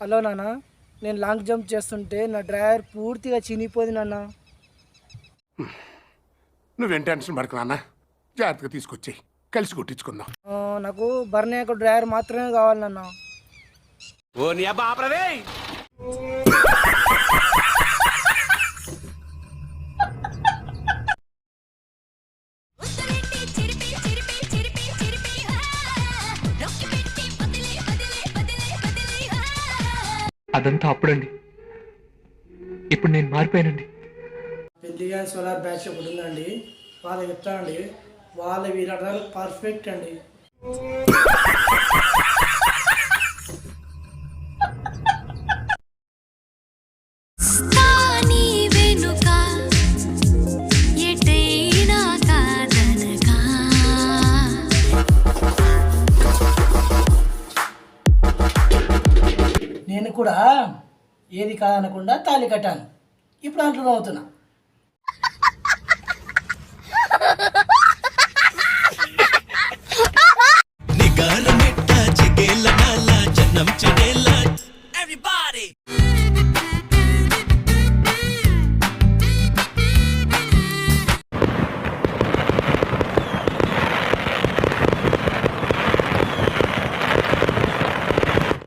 Hello నాన్న నేను long jump చేస్తుంటే నా డ్రైవర్ పూర్తిగా చినిగిపోయింది నాన్న. నువ్వేం టెన్షన్ పడకు నాన్న జాగ్రత్తగా తీసుకొచ్చి కలిసి కొట్టించుకుందాం. ఆ, నాకు బర్నీ యొక్క డ్రైవర్ మాత్రమే కావాలి నాన్న. ఉత్తరెట్టి అదంతా అప్పుడండి. ఇప్పుడు నేను మారిపోయానండి. పెద్దిగా సోలార్ బ్యాచ్ ఒకటి ఉందండి. వాళ్ళకి చెప్తానండి. వాళ్ళ వీళ్ళ పర్ఫెక్ట్ అండి. నేను కూడా ఏది కాదనకుండా తాళి కట్టాను. ఇప్పుడు అంటున్నా అవుతున్నా